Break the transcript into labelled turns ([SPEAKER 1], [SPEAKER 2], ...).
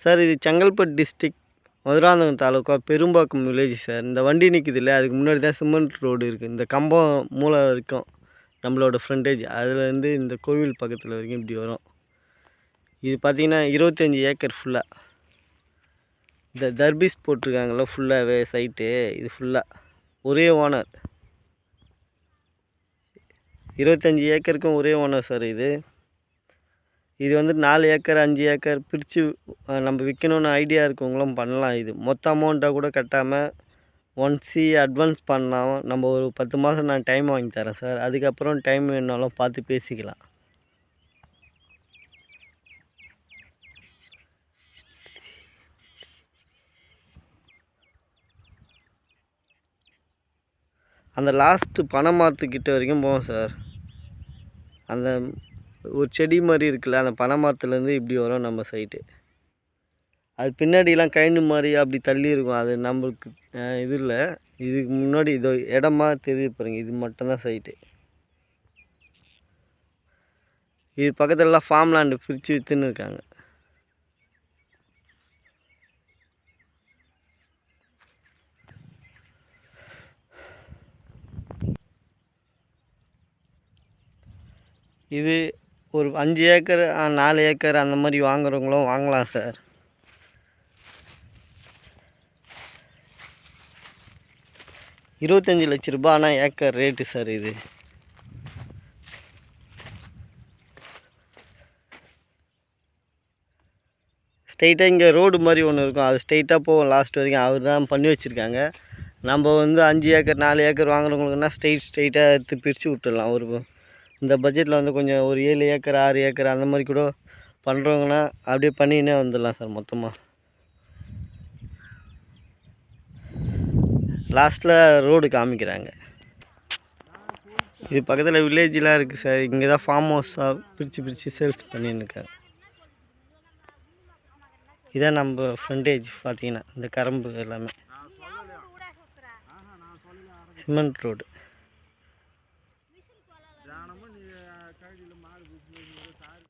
[SPEAKER 1] Sir இது Chengalpattu district Madurantakam taluka Perumbakkam village sir. இந்த வண்டி நிற்குது இல்லை அதுக்கு முன்னாடி தான் சிமெண்ட் ரோடு இருக்குது இந்த கம்பம் மூளை வரைக்கும் நம்மளோட ஃப்ரண்டேஜ் அதுலேருந்து இந்த கோவில் பக்கத்தில் வரைக்கும் இப்படி வரும். இது பார்த்திங்கன்னா இருபத்தஞ்சி ஏக்கர் ஃபுல்லாக இந்த தர்பீஸ் போட்டிருக்காங்களோ ஃபுல்லாகவே சைட்டு இது ஃபுல்லாக ஒரே ஓனர். இருபத்தஞ்சி ஏக்கருக்கும் ஒரே ஓனர் சார் இது. இது வந்து நாலு ஏக்கர் அஞ்சு ஏக்கர் பிரித்து நம்ம விற்கணுன்னு ஐடியா இருக்கவங்களும் பண்ணலாம் இது. மொத்த அமௌண்ட்டாக கூட கட்டாமல் ஒன் சி அட்வான்ஸ் பண்ணால் நம்ம ஒரு பத்து மாதம் நான் டைம் வாங்கி தரேன் சார் அதுக்கப்புறம் டைம் வேணாலும் பார்த்து பேசிக்கலாம். அந்த லாஸ்ட்டு பனை மரத்துக்கிட்ட வரைக்கும் போவோம் சார் அந்த ஒரு செடி மாதிரி இருக்குல்ல அந்த பனை மரத்துலேருந்து இப்படி வரும் நம்ம சைட்டு அது பின்னாடிலாம் கைண்டு மாதிரி அப்படி தள்ளி இருக்கும். அது நம்மளுக்கு இது இல்லை. இதுக்கு முன்னாடி இதோ இடமா தெரிய பாருங்க. இது மட்டும்தான் சைட்டு இது பக்கத்துலலாம் ஃபார்ம் லேண்டு பிரித்து விற்றுன்னு இருக்காங்க. இது ஒரு அஞ்சு ஏக்கர் நாலு ஏக்கர் அந்த மாதிரி வாங்குறவங்களும் வாங்கலாம் சார். இருபத்தஞ்சி லட்ச ரூபாய் ஆனால் ஏக்கர் ரேட்டு சார் இது. ஸ்ட்ரைட்டாக இங்கே ரோடு மாதிரி ஒன்று இருக்கும். அது ஸ்ட்ரைட்டாக போகும். லாஸ்ட் வரைக்கும் அவர் தான் பண்ணி வச்சுருக்காங்க. நம்ம வந்து அஞ்சு ஏக்கர் நாலு ஏக்கர் வாங்குறவங்களுக்குன்னா ஸ்ட்ரைட் ஸ்ட்ரைட்டாக எடுத்து பிரித்து விட்டுடலாம். ஒரு இந்த பட்ஜெட்டில் வந்து கொஞ்சம் ஒரு ஏழு ஏக்கர் ஆறு ஏக்கர் அந்த மாதிரி கூட பண்ணுறவங்கன்னா அப்படியே பண்ணினே வந்துடலாம் சார் மொத்தமாக லாஸ்ட்டில் ரோடு காமிக்கிறாங்க. இது பக்கத்தில் வில்லேஜ்லாம் இருக்குது சார். இங்கே தான் ஃபார்ம் ஹவுஸாக பிரித்து பிரித்து சேல்ஸ் பண்ணின்னு இருக்காங்க. இதான் நம்ம ஃப்ரண்டேஜ் பார்த்தீங்கன்னா இந்த கரம்பு எல்லாமே. Cement road tarde, ele é magro, os meus otários.